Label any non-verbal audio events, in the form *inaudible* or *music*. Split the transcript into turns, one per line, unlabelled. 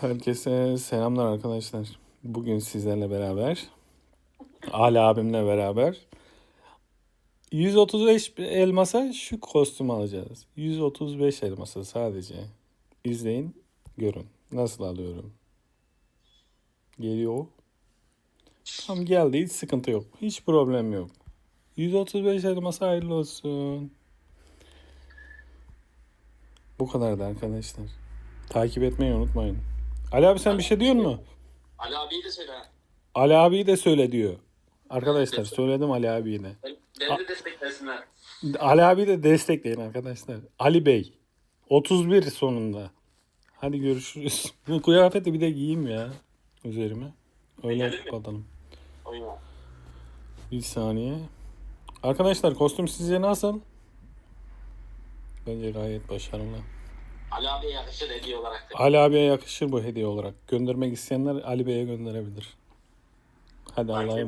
Herkese selamlar arkadaşlar. Bugün sizlerle beraber, Ali abimle beraber 135 elmasa şu kostüm alacağız. 135 elmasa sadece. İzleyin, görün. Nasıl alıyorum. Geliyor. Tam geldi, hiç sıkıntı yok. Hiç problem yok. 135 elmasa hayırlı olsun. Bu kadardı arkadaşlar. Takip etmeyi unutmayın. Ali abi sen bir şey diyor mu?
Ali abiyi de söyle.
Ali abiyi de söyle diyor. Arkadaşlar söyledim Ali abiyi de.
Ben- Beni de desteklesinler.
Ali abi de destekleyin arkadaşlar. Ali Bey. 31 sonunda. Hadi görüşürüz. *laughs* Bu kıyafeti bir de giyeyim ya üzerime. Öyle
mi?
kapatalım. Bir saniye. Arkadaşlar kostüm sizce nasıl? Bence gayet başarılı.
Ali abiye yakışır hediye olarak da.
Ali abiye yakışır bu hediye olarak. Göndermek isteyenler Ali Bey'e gönderebilir. Hadi Allah'a emanet.